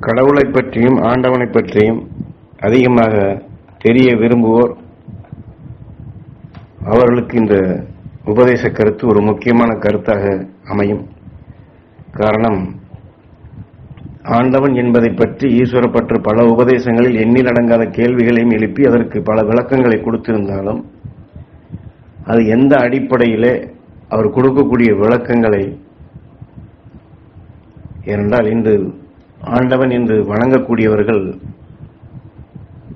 கடவுளை பற்றியும் ஆண்டவனை பற்றியும் அதிகமாக தெரிய விரும்புவோர் அவர்களுக்கு இந்த உபதேச கருத்து ஒரு முக்கியமான கருத்தாக அமையும். காரணம் ஆண்டவன் என்பதை பற்றி ஈஸ்வரப்பற்று பல உபதேசங்களில் எண்ணில் அடங்காத கேள்விகளையும் எழுப்பி அதற்கு பல விளக்கங்களை கொடுத்திருந்தாலும் அது எந்த அடிப்படையிலே அவர் கொடுக்கக்கூடிய விளக்கங்களை ஏனென்றால் இன்று ஆண்டவன் என்று வணங்கக்கூடியவர்கள்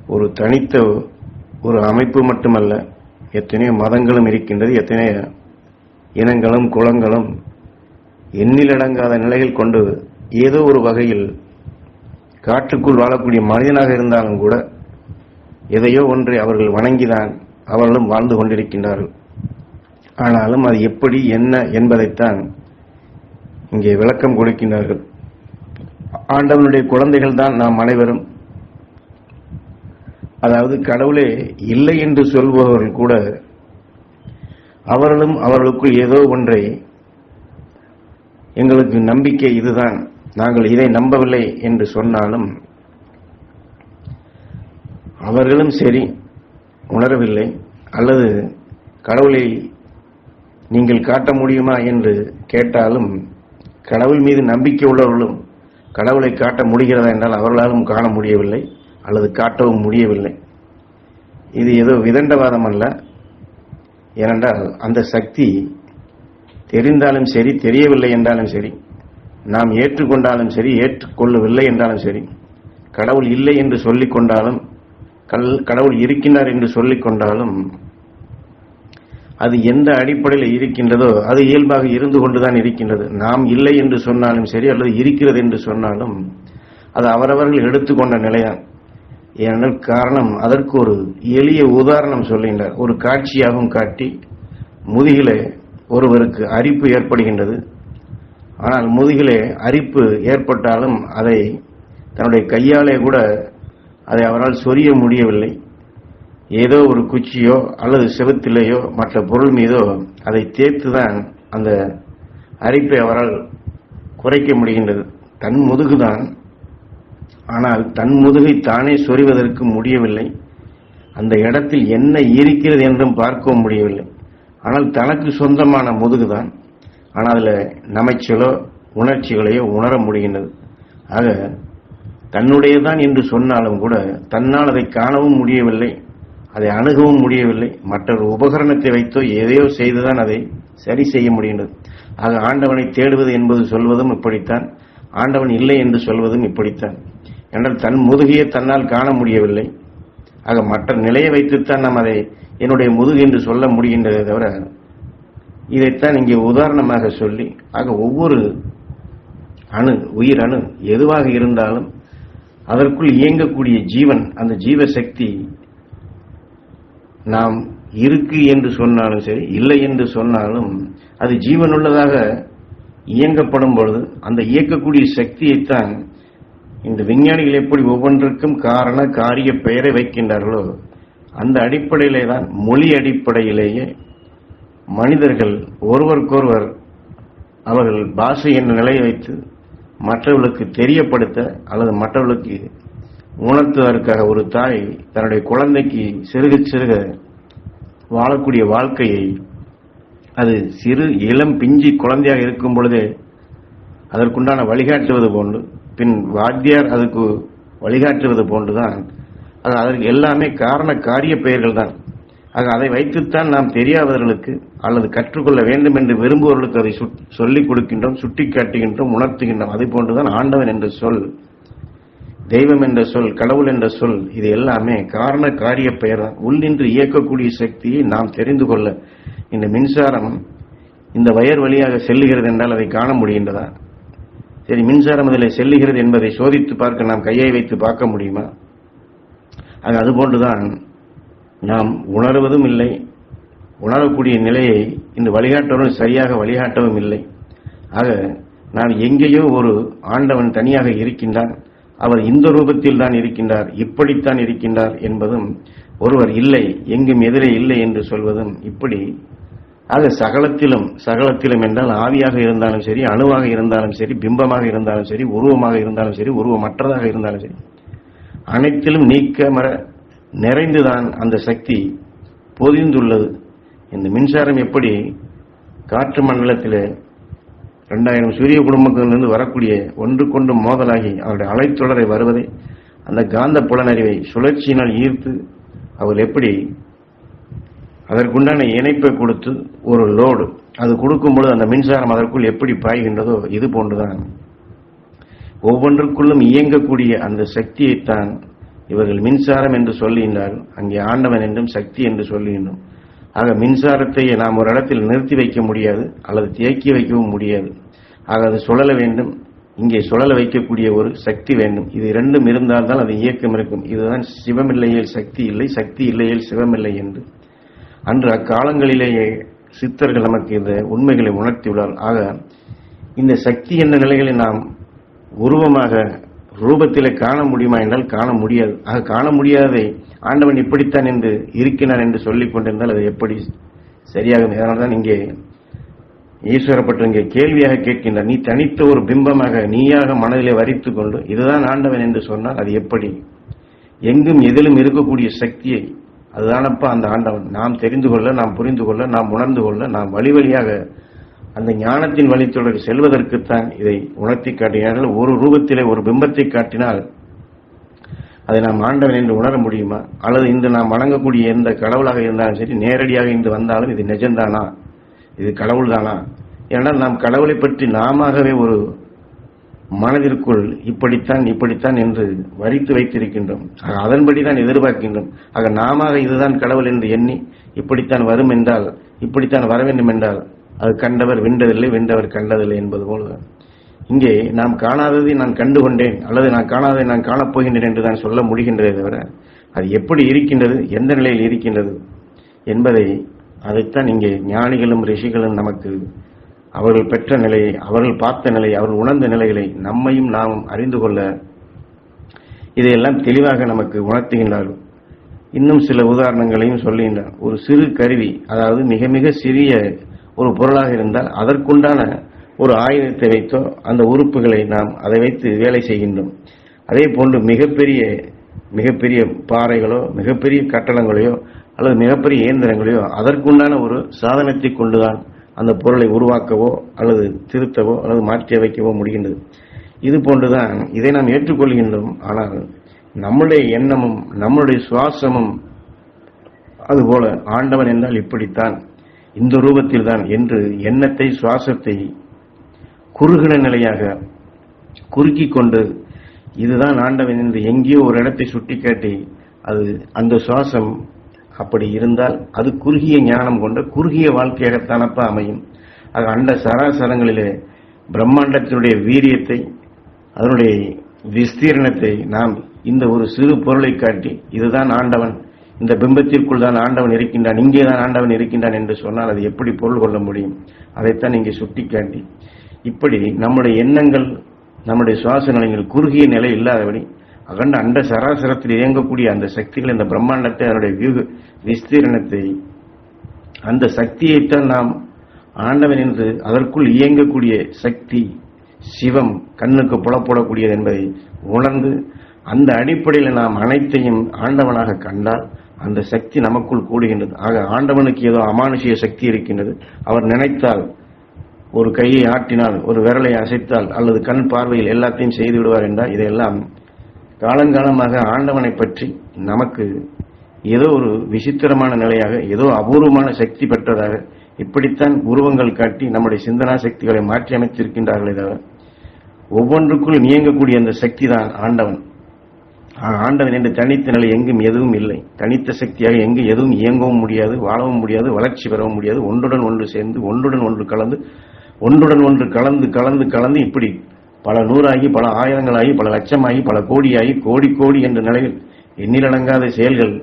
ஒரு தனித்த ஒரு அமைப்பு மட்டுமல்ல எத்தனையோ மதங்களும் இருக்கின்றது எத்தனையோ இனங்களும் குலங்களும் எண்ணிலடங்காத நிலையில் கொண்டு ஏதோ ஒரு வகையில் காற்றுக்குள் வாழக்கூடிய மனிதனாக இருந்தாலும் கூட எதையோ ஒன்றை அவர்கள் வணங்கிதான் அவர்களும் வாழ்ந்து கொண்டிருக்கின்றார்கள். ஆனாலும் அது எப்படி என்ன என்பதைத்தான் இங்கே விளக்கம் கொடுக்கின்றார்கள். ஆண்டவனுடைய குழந்தைகள் தான் நாம் அனைவரும். அதாவது கடவுளே இல்லை என்று சொல்பவர்கள் கூட அவர்களும் அவர்களுக்குள் ஏதோ ஒன்றை எங்களுக்கு நம்பிக்கை இதுதான். நாங்கள் இதை நம்பவில்லை என்று சொன்னாலும் அவர்களும் சரி உணரவில்லை. அல்லது கடவுளை நீங்கள் காட்ட முடியுமா என்று கேட்டாலும் கடவுள் மீது நம்பிக்கை உள்ளவர்களும் கடவுளை காட்ட முடிகிறதா என்றால் அவர்களாலும் காண முடியவில்லை அல்லது காட்டவும் முடியவில்லை. இது ஏதோ விதண்டவாதம் அல்ல. ஏனென்றால் அந்த சக்தி தெரிந்தாலும் சரி தெரியவில்லை என்றாலும் சரி நாம் ஏற்றுக்கொண்டாலும் சரி ஏற்றுக்கொள்ளவில்லை என்றாலும் சரி கடவுள் இல்லை என்று சொல்லிக்கொண்டாலும் கடவுள் இருக்கின்றார் என்று சொல்லிக்கொண்டாலும் அது எந்த அடிப்படையில் இருக்கின்றதோ அது இயல்பாக இருந்து கொண்டுதான் இருக்கின்றது. நாம் இல்லை என்று சொன்னாலும் சரி அல்லது இருக்கிறது என்று சொன்னாலும் அது அவரவர்கள் எடுத்துக்கொண்ட நிலைதான். ஏனென்றால் காரணம் அதற்கு ஒரு எளிய உதாரணம் சொல்லுகின்றார். ஒரு காட்சியாகவும் காட்டி முதுகிலே ஒருவருக்கு அரிப்பு ஏற்படுகின்றது. ஆனால் முதுகிலே அரிப்பு ஏற்பட்டாலும் அதை தன்னுடைய கையாலே கூட அதை அவரால் சொரிய முடியவில்லை. ஏதோ ஒரு குச்சியோ அல்லது செவத்திலேயோ மற்ற பொருள் மீதோ அதை தேய்த்துதான் அந்த அரிப்பை அவரால் குறைக்க முடிகின்றது. தன் முதுகுதான். ஆனால் தன் முதுகை தானே சொறிவதற்கு முடியவில்லை. அந்த இடத்தில் என்ன இருக்கிறது என்றும் பார்க்கவும் முடியவில்லை. ஆனால் தனக்கு சொந்தமான முதுகுதான். ஆனால் அதில் நமைச்சலோ உணர்ச்சிகளையோ உணர முடிகின்றது. ஆக தன்னுடையதான் என்று சொன்னாலும் கூட தன்னால் அதை காணவும் முடியவில்லை. அதை அணுகவும் முடியவில்லை. மற்றொரு உபகரணத்தை வைத்தோ எதையோ செய்துதான் அதை சரி செய்ய முடிகின்றது. ஆக ஆண்டவனை தேடுவது என்பது சொல்வதும் இப்படித்தான். ஆண்டவன் இல்லை என்று சொல்வதும் இப்படித்தான். என்றால் தன் முதுகையை தன்னால் காண முடியவில்லை. ஆக மற்ற நிலையை வைத்துத்தான் நாம் அதை என்னுடைய முதுகு என்று சொல்ல முடிகின்றதே தவிர இதைத்தான் இங்கே உதாரணமாக சொல்லி ஆக ஒவ்வொரு அணு உயிர் அணு எதுவாக இருந்தாலும் அதற்குள் இயங்கக்கூடிய ஜீவன் அந்த ஜீவ சக்தி நாம் இருக்கு என்று சொன்னாலும் சரி இல்லை என்று சொன்னாலும் அது ஜீவனுள்ளதாக இயங்கப்படும் பொழுது அந்த இயக்கக்கூடிய சக்தியைத்தான் இந்த விஞ்ஞானிகள் எப்படி ஒவ்வொன்றுக்கும் காரண காரிய பெயரை வைக்கின்றார்களோ அந்த அடிப்படையிலே தான் மொழி அடிப்படையிலேயே மனிதர்கள் ஒருவருக்கொருவர் அவர்கள் பாஷை என்ற நிலையை வைத்து மற்றவர்களுக்கு தெரியப்படுத்த அல்லது மற்றவர்களுக்கு உணர்த்துவதற்காக ஒரு தாய் தன்னுடைய குழந்தைக்கு சிறுக சிறுக வாழக்கூடிய வாழ்க்கையை அது சிறு இளம் பிஞ்சி குழந்தையாக இருக்கும் பொழுதே அதற்குண்டான வழிகாட்டுவது போன்று பின் வாத்தியார் அதுக்கு வழிகாட்டுவது போன்றுதான். அது அதற்கு எல்லாமே காரண காரிய பெயர்கள் தான் ஆக அதை வைத்துத்தான் நாம் தெரியாதவர்களுக்கு அல்லது கற்றுக்கொள்ள வேண்டும் என்று விரும்புவர்களுக்கு அதை சொல்லிக் கொடுக்கின்றோம் சுட்டி காட்டுகின்றோம் உணர்த்துகின்றோம். அதை போன்றுதான் ஆண்டவன் என்ற சொல் தெய்வம் என்ற சொல் கடவுள் என்ற சொல் இது எல்லாமே காரண காரிய பெயர் தான் உள்ளின்று இயக்கக்கூடிய சக்தியை நாம் தெரிந்து கொள்ள இந்த மின்சாரம் இந்த வயர் வழியாக செல்லுகிறது என்றால் அதை காண முடிகின்றதா? சரி மின்சாரம் அதில் செல்லுகிறது என்பதை சோதித்து பார்க்க நாம் கையை வைத்து பார்க்க முடியுமா? அது அதுபோன்றுதான் நாம் உணர்வதும் இல்லை உணரக்கூடிய நிலையை இந்த வழிகாட்டவரும் சரியாக வழிகாட்டவும் இல்லை. ஆக நான் எங்கேயோ ஒரு ஆண்டவன் தனியாக இருக்கின்றான். அவர் இந்த ரூபத்தில் தான் இருக்கின்றார் இப்படித்தான் இருக்கின்றார் என்பதும் ஒருவர் இல்லை எங்கும் எதிரே இல்லை என்று சொல்வதும் இப்படி. ஆக சகலத்திலும் சகலத்திலும் என்றால் ஆவியாக இருந்தாலும் சரி அணுவாக இருந்தாலும் சரி பிம்பமாக இருந்தாலும் சரி உருவமாக இருந்தாலும் சரி உருவமற்றதாக இருந்தாலும் சரி அனைத்திலும் நீக்க மர நிறைந்துதான் அந்த சக்தி பொதிந்துள்ளது. இந்த மின்சாரம் எப்படி? காற்று மண்டலத்தில் ரெண்டாயிரம் சூரிய குடும்பங்களிலிருந்து வரக்கூடிய ஒன்றுக்கொண்டு மோதலாகி அவருடைய அலைத்தொடரை வருவதை அந்த காந்த புலனறிவை சுழற்சியினால் ஈர்த்து அவர் எப்படி அதற்குண்டான இணைப்பை கொடுத்து ஒரு லோடு அது கொடுக்கும்பொழுது அந்த மின்சாரம் அதற்குள் எப்படி பாய்கின்றதோ இது போன்றுதான். ஒவ்வொன்றுக்குள்ளும் இயங்கக்கூடிய அந்த சக்தியைத்தான் இவர்கள் மின்சாரம் என்று சொல்லுகின்றார் அங்கே ஆண்டவன் என்றும் சக்தி என்று சொல்லுகின்றோம். ஆக மின்சாரத்தை நாம் ஒரு இடத்தில் நிறுத்தி வைக்க முடியாது அல்லது தேக்கி வைக்கவும் முடியாது. ஆக அது சுழல வேண்டும். இங்கே சுழல வைக்கக்கூடிய ஒரு சக்தி வேண்டும். இது இரண்டும் இருந்தால்தான் அது இயக்கம் இருக்கும். இதுதான் சிவமில்லையில் சக்தி இல்லை சக்தி இல்லையில் சிவமில்லை என்று. அன்று அக்காலங்களிலேயே சித்தர்கள் நமக்கு இந்த உண்மைகளை உணர்த்தியுள்ளார் ஆக இந்த சக்தி என்ற நிலைகளை நாம் உருவமாக ரூபத்திலே காண முடியுமா என்றால் காண முடியாது. ஆக காண முடியாததை ஆண்டவன் இப்படித்தான் என்று இருக்கிறான் என்று சொல்லிக் கொண்டிருந்தால் அது எப்படி சரியாகும்? அதனால்தான் இங்கே ஈஸ்வரப்பட்டு இங்கே கேள்வியாக கேட்கின்றார் நீ தனித்த ஒரு பிம்பமாக நீயாக மனதிலே வரித்துக் கொண்டு இதுதான் ஆண்டவன் என்று சொன்னால் அது எப்படி? எங்கும் எதிலும் இருக்கக்கூடிய சக்தியை அதுதானப்பா அந்த ஆண்டவன்? நாம் தெரிந்து கொள்ள நாம் புரிந்து கொள்ள நாம் உணர்ந்து கொள்ள நாம் வழி வழியாக அந்த ஞானத்தின் வழித்தொடர் செல்வதற்குத்தான் இதை உணர்த்தி காட்டினார்கள். ஒரு ரூபத்திலே ஒரு பிம்பத்தை காட்டினால் அதை நாம் ஆண்டவன் என்று உணர முடியுமா? அல்லது இன்று நாம் வணங்கக்கூடிய எந்த கடவுளாக இருந்தாலும் சரி நேரடியாக இன்று வந்தாலும் இது நிஜம்தானா? இது கடவுள் தானா ஏனென்றால் நாம் கடவுளை பற்றி நாமவே ஒரு மனதிற்குள் இப்படித்தான் இப்படித்தான் என்று வரித்து வைத்திருக்கின்றோம். ஆக அதன்படி தான் எதிர்பார்க்கின்றோம். ஆக நாம இதுதான் கடவுள் என்று எண்ணி இப்படித்தான் வரும் என்றால் இப்படித்தான் வர வேண்டும் என்றால் அது கண்டவர் வென்றதில்லை வென்றவர் கண்டதில்லை என்பது போல. இங்கே நாம் காணாததை நான் கண்டு கொண்டேன் அல்லது நான் காணாததை நான் காணப்போகின்றேன் என்று தான் சொல்ல முடிகின்றதே தவிர அது எப்படி இருக்கின்றது எந்த நிலையில் இருக்கின்றது என்பதை அதைத்தான் இங்கே ஞானிகளும் ரிஷிகளும் நமக்கு அவர்கள் பெற்ற நிலையை அவர்கள் பார்த்த நிலையை அவர்கள் உணர்ந்த நிலைகளை நம்மையும் நாமும் அறிந்து கொள்ள இதையெல்லாம் தெளிவாக நமக்கு உணர்த்துகின்றார்கள் இன்னும் சில உதாரணங்களையும் சொல்லுகின்றார். ஒரு சிறு கருவி அதாவது மிக மிக சிறிய ஒரு பொருளாக இருந்தால் அதற்குண்டான ஒரு ஆயுதத்தை வைத்தோ அந்த உறுப்புகளை நாம் அதை வைத்து வேலை செய்கின்றோம். அதே போன்று மிகப்பெரிய மிகப்பெரிய பாறைகளோ மிகப்பெரிய கட்டடங்களையோ அல்லது மிகப்பெரிய இயந்திரங்களையோ அதற்குண்டான ஒரு சாதனத்தை கொண்டுதான் அந்த பொருளை உருவாக்கவோ அல்லது திருத்தவோ அல்லது மாற்றி வைக்கவோ முடிகின்றது. இது போன்றுதான் இதை நாம் ஏற்றுக்கொள்கின்றோம். ஆனால் நம்முடைய எண்ணமும் நம்முடைய சுவாசமும் அதுபோல ஆண்டவன் என்றால் இப்படித்தான் இந்த ரூபத்தில் தான் என்று எண்ணத்தை சுவாசத்தை குறுகின நிலையாக குறுக்கி கொண்டு இதுதான் ஆண்டவன் என்று எங்கேயோ ஒரு இடத்தை சுட்டிக்காட்டி அது அந்த சுவாசம் அப்படி இருந்தால் அது குறுகிய ஞானம் கொண்ட குறுகிய வாழ்க்கையாகத்தானப்ப அமையும். ஆக அண்ட சராசரங்களிலே பிரம்மாண்டத்தினுடைய வீரியத்தை அதனுடைய விஸ்தீரணத்தை நாம் இந்த ஒரு சிறு பொருளை காட்டி இதுதான் ஆண்டவன் இந்த பிம்பத்திற்குள் தான் ஆண்டவன் இருக்கின்றான் இங்கே தான் ஆண்டவன் இருக்கின்றான் என்று சொன்னால் அது எப்படி பொருள் கொள்ள முடியும்? அதைத்தான் இங்கே சுட்டிக்காட்டி. இப்படி நம்முடைய எண்ணங்கள் நம்முடைய சுவாச நிலைகள் குறுகிய நிலை இல்லாதபடி அகண்ட அண்ட சராசரத்தில் இயங்கக்கூடிய அந்த சக்திகள் இந்த பிரம்மாண்டத்தை அதனுடைய வியூக விஸ்தீரணத்தை அந்த சக்தியைத்தான் நாம் ஆண்டவன் என்று அதற்குள் இயங்கக்கூடிய சக்தி சிவம் கண்ணுக்கு புலப்படக்கூடியது என்பதை உணர்ந்து அந்த அடிப்படையில் நாம் அனைத்தையும் ஆண்டவனாக கண்டால் அந்த சக்தி நமக்குள் கூடுகின்றது. ஆக ஆண்டவனுக்கு ஏதோ அமானுஷிய சக்தி இருக்கின்றது. அவர் நினைத்தால் ஒரு கையை ஆட்டினால் ஒரு விரலை அசைத்தால் அல்லது கண் பார்வையில் எல்லாத்தையும் செய்து விடுவார் என்றால் இதையெல்லாம் காலங்காலமாக ஆண்டவனை பற்றி நமக்கு ஏதோ ஒரு விசித்திரமான நிலையாக ஏதோ அபூர்வமான சக்தி பெற்றதாக இப்படித்தான் உருவங்கள் காட்டி நம்முடைய சிந்தனா சக்திகளை மாற்றி அமைத்திருக்கின்றார்களே தவிர ஒவ்வொன்றுக்குள் இயங்கக்கூடிய அந்த சக்தி தான் ஆண்டவன் ஆண்டவன் என்று தனித்த நிலை எங்கும் எதுவும் இல்லை. தனித்த சக்தியாக எங்கு எதுவும் இயங்கவும் முடியாது வாழவும் முடியாது வளர்ச்சி பெறவும் முடியாது. ஒன்றுடன் ஒன்று சேர்ந்து ஒன்றுடன் ஒன்று கலந்து ஒன்றுடன் ஒன்று கலந்து கலந்து கலந்து இப்படி பல நூறாகி பல ஆயிரங்களாகி பல லட்சமாகி பல கோடியாகி கோடி கோடி என்ற நிலையில் எண்ணிலடங்காத செயல்கள்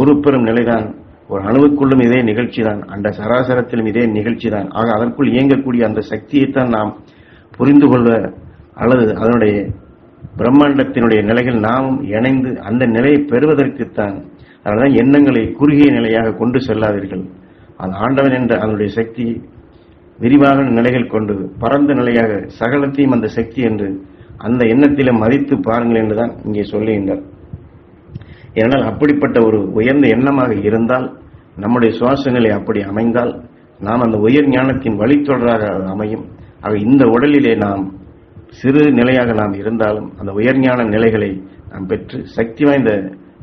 ஒரு பெறும் நிலைதான். ஒரு அணுவுக்குள்ளும் இதே நிகழ்ச்சி தான் அந்த சராசரத்திலும் இதே நிகழ்ச்சி தான் ஆக அதற்குள் இயங்கக்கூடிய அந்த சக்தியைத்தான் நாம் புரிந்து கொள்ள அல்லது அதனுடைய பிரம்மாண்டத்தினுடைய நிலைகள் நாமும் இணைந்து அந்த நிலையை பெறுவதற்குத்தான் அதனால்தான் எண்ணங்களை குறுகிய நிலையாக கொண்டு செல்லாதீர்கள். அது ஆண்டவன் என்ற அதனுடைய சக்தி விரிவான நிலைகள் கொண்டு பரந்த நிலையாக சகலத்தையும் அந்த சக்தி என்று அந்த எண்ணத்திலே மதித்து பாருங்கள் என்றுதான் இங்கே சொல்லுகின்றார். ஏனால் அப்படிப்பட்ட ஒரு உயர்ந்த எண்ணமாக இருந்தால் நம்முடைய சுவாச நிலை அப்படி அமைந்தால் நாம் அந்த உயர் ஞானத்தின் வழித்தொடராக அமையும். ஆக இந்த உடலிலே நாம் சிறு நிலையாக நாம் இருந்தாலும் அந்த உயர் ஞான நிலைகளை நாம் பெற்று சக்தி வாய்ந்த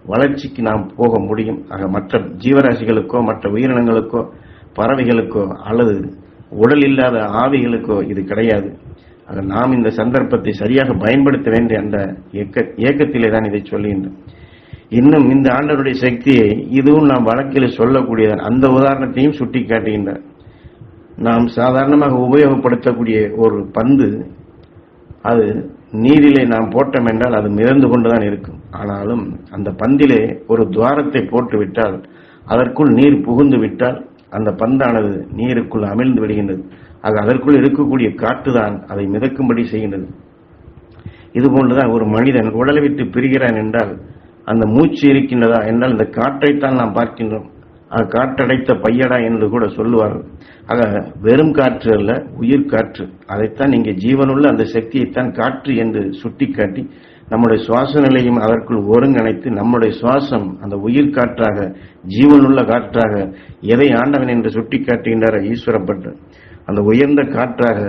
வளர்ச்சிக்கு நாம் போக முடியும். ஆக மற்ற ஜீவராசிகளுக்கோ மற்ற உயிரினங்களுக்கோ பறவைகளுக்கோ அல்லது உடல் இல்லாத ஆவிகளுக்கோ இது கிடையாது. ஆக நாம் இந்த சந்தர்ப்பத்தை சரியாக பயன்படுத்த வேண்டிய அந்த இயக்க இயக்கத்திலே தான் இதை சொல்லுகின்றோம். இன்னும் இந்த ஆண்டவருடைய சக்தியை இதுவும் நாம் வழக்கில் சொல்லக்கூடியதான் அந்த உதாரணத்தையும் சுட்டி காட்டுகின்றார் நாம் சாதாரணமாக உபயோகப்படுத்தக்கூடிய ஒரு பந்து அது நீரிலே நாம் போட்டோம் என்றால் அது மிதந்து கொண்டுதான் இருக்கும். ஆனாலும் அந்த பந்திலே ஒரு துவாரத்தை போட்டுவிட்டால் அதற்குள் நீர் புகுந்து விட்டால் அந்த பந்தானது நீருக்குள் அமிழ்ந்து விடுகின்றது. ஆக அதற்குள் இருக்கக்கூடிய காற்றுதான் அதை மிதக்கும்படி செய்கின்றது. இதுபோன்றுதான் ஒரு மனிதன் உடலை விட்டு பிரிகிறான் என்றால் அந்த மூச்சு இருக்கின்றதா என்றால் இந்த காற்றைத்தான் நாம் பார்க்கின்றோம். அது காற்றடைத்த பையடா என்று கூட சொல்லுவார்கள் ஆக வெறும் காற்று அல்ல உயிர் காற்று. அதைத்தான் இங்கே ஜீவனுள்ள அந்த சக்தியைத்தான் காற்று என்று சுட்டிக்காட்டி நம்முடைய சுவாச நிலையும் அதற்குள் ஒருங்கிணைத்து நம்முடைய சுவாசம் அந்த உயிர் காற்றாக ஜீவனுள்ள காற்றாக எதை ஆண்டவன் என்று சுட்டிக்காட்டுகின்றார ஈஸ்வரப்பட்டு அந்த உயர்ந்த காற்றாக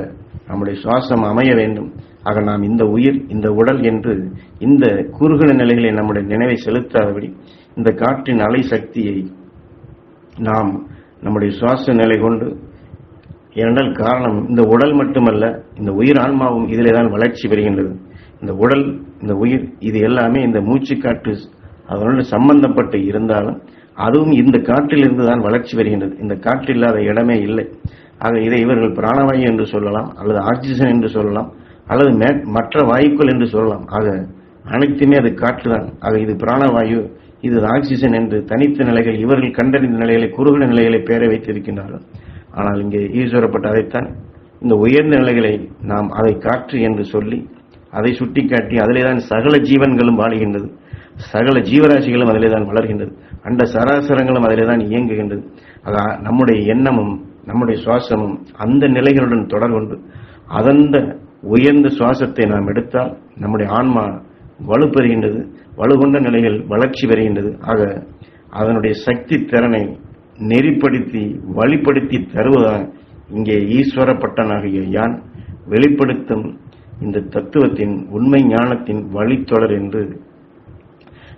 நம்முடைய சுவாசம் அமைய வேண்டும். ஆக நாம் இந்த உயிர் இந்த உடல் என்று இந்த குறுகல நிலைகளை நம்முடைய நினைவை செலுத்தாதபடி இந்த காற்றின் அலை சக்தியை நாம் நம்முடைய சுவாச நிலை கொண்டு ஏனென்றால் காரணம் இந்த உடல் மட்டுமல்ல இந்த உயிர் ஆன்மாவும் இதிலே தான் வளர்ச்சி பெறுகின்றது. இந்த உடல் இந்த உயிர் இது எல்லாமே இந்த மூச்சு காற்று அதனோடு சம்பந்தப்பட்டு இருந்தாலும் அதுவும் இந்த காற்றிலிருந்து தான் வளர்ச்சி வருகின்றது. இந்த காற்று இல்லாத இடமே இல்லை. ஆக இதை இவர்கள் பிராணவாயு என்று சொல்லலாம் அல்லது ஆக்சிஜன் என்று சொல்லலாம் அல்லது மே- மற்ற வாயுக்கள் என்று சொல்லலாம். ஆக அனைத்துமே அது காற்று தான். ஆக இது பிராணவாயு இது ஆக்சிஜன் என்று தனித்த நிலைகள் இவர்கள் கண்டறிந்த நிலைகளை குறுகின நிலைகளை பெயர வைத்திருக்கின்றார்கள். ஆனால் இங்கே ஈஸ்வரப்பட்ட அதைத்தான் இந்த உயர்ந்த நிலைகளை நாம் அதை காற்று என்று சொல்லி அதை சுட்டிக்காட்டி அதிலே தான் சகல ஜீவன்களும் வாழுகின்றது. சகல ஜீவராசிகளும் அதிலே தான் வளர்கின்றது. அண்ட சராசரங்களும் அதிலே தான் இயங்குகின்றது. அதான் நம்முடைய எண்ணமும் நம்முடைய சுவாசமும் அந்த நிலைகளுடன் தொடர்புண்டு. அதந்த உயர்ந்த சுவாசத்தை நாம் எடுத்தால் நம்முடைய ஆன்மா வலுப்பெறுகின்றது வலுகொண்ட நிலையில் வளர்ச்சி பெறுகின்றது. ஆக அதனுடைய சக்தி திறனை நெறிப்படுத்தி வழிப்படுத்தி தருவதான் இங்கே ஈஸ்வரப்பட்டனாகிய யான். வெளிப்படுத்தும் இந்த தத்துவத்தின் உண்மை ஞானத்தின் வழித்தொடர் என்று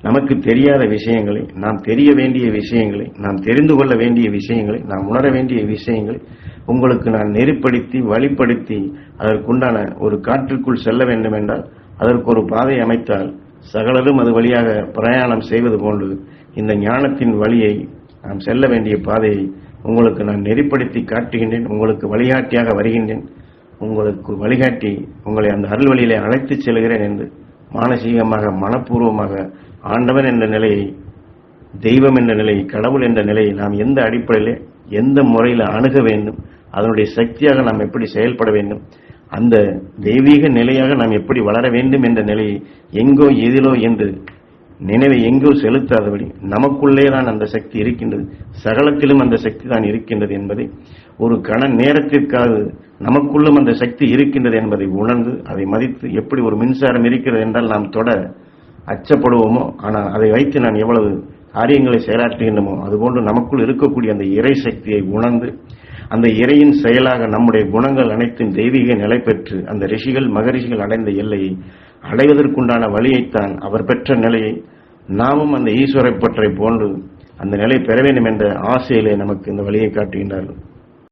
நமக்கு தெரியாத விஷயங்களை நாம் தெரிய வேண்டிய விஷயங்களை நாம் தெரிந்து கொள்ள வேண்டிய விஷயங்களை நாம் உணர வேண்டிய விஷயங்களை உங்களுக்கு நான் நெறிப்படுத்தி வழிப்படுத்தி அதற்குண்டான ஒரு காற்றுக்குள் செல்ல வேண்டும் என்றால் அதற்கு ஒரு பாதை அமைத்தால் சகலரும் அது வழியாக பிரயாணம் செய்வது போன்று இந்த ஞானத்தின் வழியை நாம் செல்ல வேண்டிய பாதையை உங்களுக்கு நான் நெறிப்படுத்தி காட்டுகின்றேன் உங்களுக்கு வழிகாட்டியாக வருகின்றேன். உங்களுக்கு வழிகாட்டி உங்களை அந்த அருள் வழியிலே அழைத்துச் செல்கிறேன் என்று மானசீகமாக மனப்பூர்வமாக ஆண்டவன் என்ற நிலையை தெய்வம் என்ற நிலையை கடவுள் என்ற நிலையை நாம் எந்த அடிப்படையில் எந்த முறையில் அணுக வேண்டும் அதனுடைய சக்தியாக நாம் எப்படி செயல்பட வேண்டும் அந்த தெய்வீக நிலையாக நாம் எப்படி வளர வேண்டும் என்ற நிலையை எங்கோ எதிலோ என்று நினைவை எங்கோ செலுத்தாதபடி நமக்குள்ளே தான் அந்த சக்தி இருக்கின்றது. சகலத்திலும் அந்த சக்தி தான் இருக்கின்றது என்பதை ஒரு கண நேரத்திற்காக நமக்குள்ளும் அந்த சக்தி இருக்கின்றது என்பதை உணர்ந்து அதை மதித்து எப்படி ஒரு மின்சாரம் இருக்கிறது என்றால் நாம் தொட அச்சப்படுவோமோ ஆனால் அதை வைத்து நான் எவ்வளவு காரியங்களை செயலாற்றுகின்றமோ அதுபோன்று நமக்குள் இருக்கக்கூடிய அந்த இறை சக்தியை உணர்ந்து அந்த இறையின் செயலாக நம்முடைய குணங்கள் அனைத்தும் தெய்வீக நிலை பெற்று அந்த ரிஷிகள் மகரிஷிகள் அடைந்த எல்லையை அடைவதற்குண்டான வழியைத்தான் அவர் பெற்ற நிலையை நாமும் அந்த ஈஸ்வரை பற்றை போன்று அந்த நிலை பெற வேண்டும் என்ற ஆசையிலே நமக்கு இந்த வழியை காட்டுகின்றார்கள்.